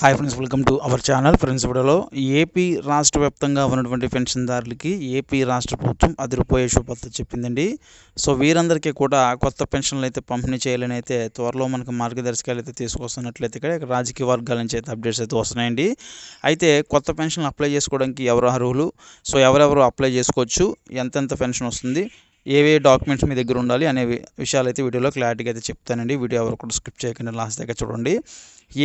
Hi friends welcome to our channel friends వీడియోలో AP రాష్ట్ర వ్యాప్తంగా ఉన్నటువంటి పెన్షన్దారులకి ఏపీ రాష్ట్ర ప్రభుత్వం అదిరిపోయే శుభార్త చెప్పిందండి. సో వీరందరికీ కూడా కొత్త పెన్షన్లు అయితే పంపిణీ చేయాలని అయితే త్వరలో మనకు మార్గదర్శకాలు అయితే తీసుకొస్తున్నట్లయితే ఇక్కడ రాజకీయ వర్గాల నుంచి అయితే అప్డేట్స్ అయితే వస్తున్నాయండి. అయితే కొత్త పెన్షన్లు అప్లై చేసుకోవడానికి ఎవరు అర్హులు? సో ఎవరెవరు అప్లై చేసుకోవచ్చు? ఎంతెంత పెన్షన్ వస్తుంది? ఏవే డాక్యుమెంట్స్ మీ దగ్గర ఉండాలి అనే విషయాలు అయితే వీడియోలో క్లారిటీగా అయితే చెప్తానండి. వీడియో ఎవరు కూడా స్కిప్ చేయకుండా లాస్ట్ దగ్గర చూడండి.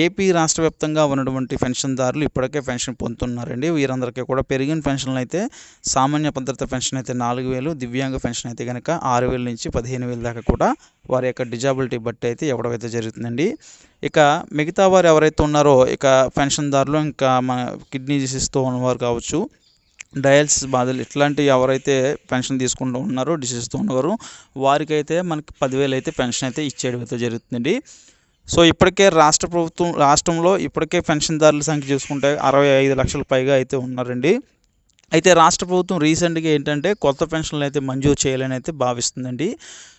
ఏపీ రాష్ట్ర వ్యాప్తంగా ఉన్నటువంటి పెన్షన్దారులు ఇప్పటికే పెన్షన్ పొందుతున్నారండి. వీరందరికీ కూడా పెరిగిన పెన్షన్లు అయితే సామాన్య భద్రత పెన్షన్ అయితే నాలుగు వేలు దివ్యాంగ పెన్షన్ అయితే కనుక ఆరు వేల నుంచి పదిహేను వేల దాకా కూడా వారి యొక్క డిజాబిలిటీ బట్టి అయితే ఇవ్వడమైతే జరుగుతుందండి. ఇక మిగతా వారు ఎవరైతే ఉన్నారో ఇక పెన్షన్దారులు ఇంకా మన కిడ్నీ డిసీజ్తో ఉన్నవారు కావచ్చు డయాలసిస్ బాధలు ఇట్లాంటి ఎవరైతే పెన్షన్ తీసుకుంటూ ఉన్నారో డిసీజ్తో ఉన్నవారు వారికైతే మనకి పదివేలు అయితే పెన్షన్ అయితే ఇచ్చేయడం అయితే జరుగుతుందండి. సో ఇప్పటికే రాష్ట్ర ప్రభుత్వం రాష్ట్రంలో ఇప్పటికే పెన్షన్దారుల సంఖ్య చూసుకుంటే అరవై ఐదు లక్షల పైగా అయితే ఉన్నారండి. అయితే రాష్ట్ర ప్రభుత్వం రీసెంట్గా ఏంటంటే కొత్త పెన్షన్లు అయితే మంజూరు చేయాలని అయితే భావిస్తుందండి.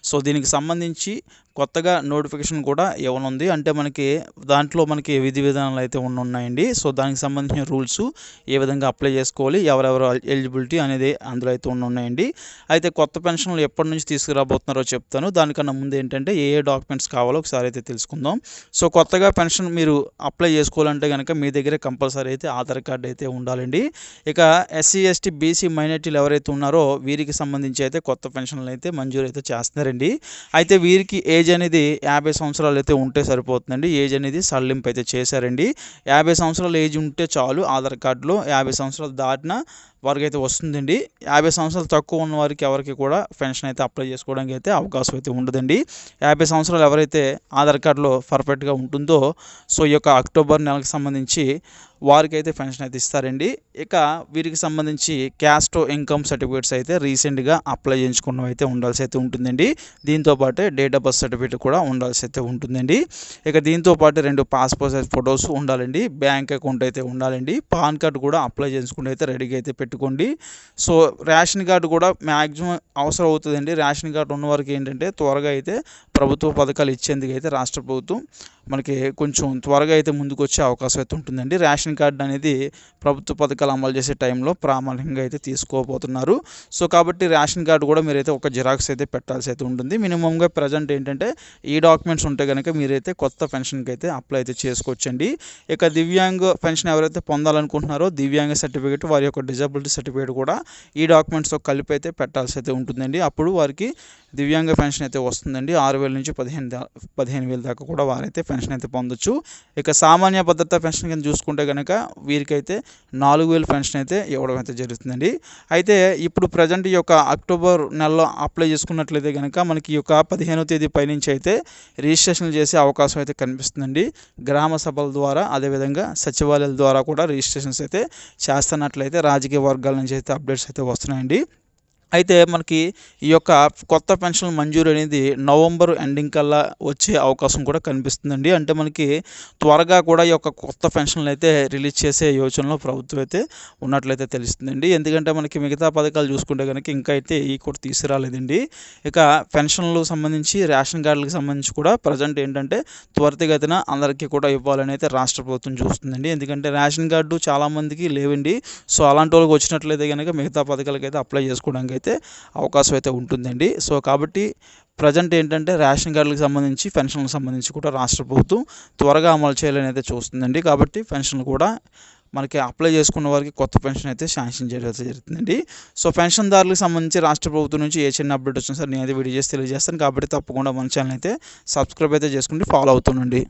సో దీనికి సంబంధించి కొత్తగా నోటిఫికేషన్ కూడా ఇవ్వనుంది. అంటే మనకి దాంట్లో మనకి విధి విధానాలు అయితే ఉన్నాయండి. సో దానికి సంబంధించిన రూల్స్ ఏ విధంగా అప్లై చేసుకోవాలి ఎవరెవరు ఎలిజిబిలిటీ అనేది అందులో అయితే ఉన్నాయండి. అయితే కొత్త పెన్షన్లు ఎప్పటి నుంచి తీసుకురాబోతున్నారో చెప్తాను. దానికన్నా ముందు ఏంటంటే ఏ ఏ డాక్యుమెంట్స్ కావాలో ఒకసారి అయితే తెలుసుకుందాం. సో కొత్తగా పెన్షన్ మీరు అప్లై చేసుకోవాలంటే కనుక మీ దగ్గర కంపల్సరీ అయితే ఆధార్ కార్డు అయితే ఉండాలండి. ఇక ఎస్సీ ఎస్టీ బీసీ మైనార్టీలు ఎవరైతే ఉన్నారో వీరికి సంబంధించి అయితే కొత్త పెన్షన్లు అయితే మంజూరు అయితే చేస్తున్నారండి. అయితే వీరికి ఏజ్ ఏజ్ అనేది యాభై సంవత్సరాలు అయితే ఉంటే సరిపోతుందండి. ఏజ్ అనేది సడలింపు అయితే చేశారండి. యాభై సంవత్సరాల ఏజ్ ఉంటే చాలు ఆధార్ కార్డులో యాభై సంవత్సరాలు దాటిన వారికి అయితే వస్తుందండి. యాభై సంవత్సరాలు తక్కువ ఉన్న వారికి ఎవరికి కూడా పెన్షన్ అయితే అప్లై చేసుకోవడానికి అయితే అవకాశం అయితే ఉండదండి. యాభై సంవత్సరాలు ఎవరైతే ఆధార్ కార్డులో పర్ఫెక్ట్గా ఉంటుందో సో ఈ యొక్క అక్టోబర్ నెలకు సంబంధించి వారికి అయితే పెన్షన్ అయితే ఇస్తారండి. ఇక వీరికి సంబంధించి క్యాస్ట్ ఇన్కమ్ సర్టిఫికేట్స్ అయితే రీసెంట్గా అప్లై చేయించుకున్న అయితే ఉండాల్సి అయితే ఉంటుందండి. దీంతో పాటు డేట్ ఆఫ్ బర్త్ సర్టిఫికేట్ కూడా ఉండాల్సి అయితే ఉంటుందండి. ఇక దీంతో పాటు రెండు పాస్పోర్ట్ సైజ్ ఫొటోస్ ఉండాలండి. బ్యాంక్ అకౌంట్ అయితే ఉండాలండి. పాన్ కార్డ్ కూడా అప్లై చేసుకుంటే అయితే రెడీగా అయితే పెట్టుకోండి. సో రేషన్ కార్డు కూడా మ్యాక్సిమం అవసరం అవుతుందండి. రేషన్ కార్డు ఉన్న వారికి ఏంటంటే త్వరగా అయితే ప్రభుత్వ పథకాలు ఇచ్చేందుకు అయితే రాష్ట్ర ప్రభుత్వం మనకి కొంచెం త్వరగా అయితే ముందుకు వచ్చే అవకాశం అయితే ఉంటుందండి. రేషన్ కార్డు అనేది ప్రభుత్వ పథకాలు అమలు చేసే టైంలో ప్రామాణికంగా అయితే తీసుకోబోతున్నారు. సో కాబట్టి రేషన్ కార్డు కూడా మీరైతే ఒక జిరాక్స్ అయితే పెట్టాల్సి అయితే ఉంటుంది. మినిమంగా ప్రజెంట్ ఏంటంటే ఈ డాక్యుమెంట్స్ ఉంటే కనుక మీరైతే కొత్త పెన్షన్కి అయితే అప్లై అయితే చేసుకోవచ్చండి. ఇక దివ్యాంగ పెన్షన్ ఎవరైతే పొందాలనుకుంటున్నారో దివ్యాంగ సర్టిఫికేట్ వారి యొక్క డిజబిలిటీ సర్టిఫికేట్ కూడా ఈ డాక్యుమెంట్స్తో కలిపి అయితే పెట్టాల్సి అయితే ఉంటుందండి. అప్పుడు వారికి దివ్యాంగ పెన్షన్ అయితే వస్తుందండి. ఆరు వేల నుంచి పదిహేను పదిహేను వేల దాకా కూడా వారైతే పెన్షన్ పెన్షన్ అయితే పొందొచ్చు. ఇక సామాన్య భద్రత పెన్షన్ కింద చూసుకుంటే కనుక వీరికైతే నాలుగు వేలు పెన్షన్ అయితే ఇవ్వడం అయితే జరుగుతుందండి. అయితే ఇప్పుడు ప్రజెంట్ ఈ యొక్క అక్టోబర్ నెలలో అప్లై చేసుకున్నట్లయితే కనుక మనకి ఈ యొక్క పదిహేనవ తేదీ పైనుంచి అయితే రిజిస్ట్రేషన్ చేసే అవకాశం అయితే కనిపిస్తుందండి. గ్రామ సభల ద్వారా అదేవిధంగా సచివాలయాల ద్వారా కూడా రిజిస్ట్రేషన్స్ అయితే చేస్తున్నట్లయితే రాజకీయ వర్గాల నుంచి అయితే అప్డేట్స్ అయితే వస్తున్నాయండి. అయితే మనకి ఈ యొక్క కొత్త పెన్షన్ మంజూరు అనేది నవంబర్ ఎండింగ్ కల్లా వచ్చే అవకాశం కూడా కనిపిస్తుందండి. అంటే మనకి త్వరగా కూడా ఈ యొక్క కొత్త పెన్షన్లు అయితే రిలీజ్ చేసే యోచనలో ప్రభుత్వం అయితే ఉన్నట్లయితే తెలుస్తుందండి. ఎందుకంటే మనకి మిగతా పథకాలు చూసుకుంటే కనుక ఇంకా అయితే ఈ కూడా తీసుకురాలేదండి. ఇక పెన్షన్లకు సంబంధించి రేషన్ కార్డులకు సంబంధించి కూడా ప్రజెంట్ ఏంటంటే త్వరితగతిన అందరికీ కూడా ఇవ్వాలని అయితే రాష్ట్ర ప్రభుత్వం చూస్తుందండి. ఎందుకంటే రేషన్ కార్డు చాలామందికి లేవండి. సో అలాంటి వాళ్ళకి వచ్చినట్లయితే కనుక మిగతా పథకాలకైతే అప్లై చేసుకోవడానికి అయితే అవకాశం అయితే ఉంటుందండి. సో కాబట్టి ప్రజెంట్ ఏంటంటే రేషన్ కార్డులకు సంబంధించి పెన్షన్లకు సంబంధించి కూడా రాష్ట్ర ప్రభుత్వం త్వరగా అమలు చేయాలని అయితే చూస్తుందండి. కాబట్టి పెన్షన్లు కూడా మనకి అప్లై చేసుకున్న వారికి కొత్త పెన్షన్ అయితే శాంక్షన్ చేయడం అయితే జరుగుతుందండి. సో పెన్షన్దారులకు సంబంధించి రాష్ట్ర ప్రభుత్వం నుంచి ఏ చిన్న అప్డేట్ వచ్చినా సరే నేను అయితే వీడియో చేసి తెలియజేస్తాను. కాబట్టి తప్పకుండా మన ఛానల్ అయితే సబ్స్క్రైబ్ అయితే చేసుకుంటే ఫాలో అవుతుండండి.